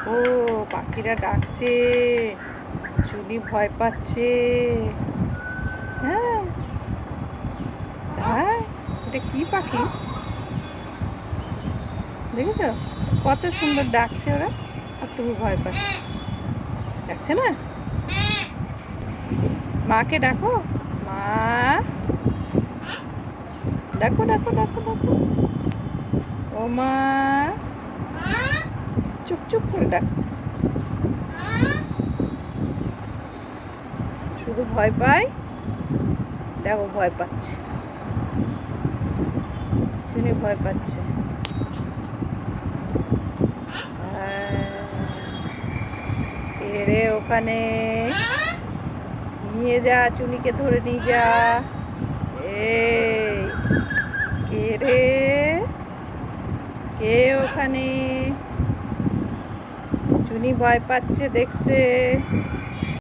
দেখো পাখিরা ডাকছে। চুনি ভয় পাচ্ছে। হ্যাঁ। হ্যাঁ এটা কি পাখি? দেখেছ? কত সুন্দর ডাকছে ওরা, আর তুমি ভয় পাচ্ছে। ডাকছে না? মাকে ডাকো? মা? ডাকো ডাকো ডাকো ডাকো। ও মা। চুপ করে ডাক। শুধু ভয় পায়। দেখো, ভয় পাচ্ছে। শুনে ভয় পাচ্ছে। রে ওখানে। নিয়ে যা, চুনিকে ধরে নিয়ে যা। এই, কে রে? কে ওখানে? চুনি ভয় পাচ্ছে দেখছে।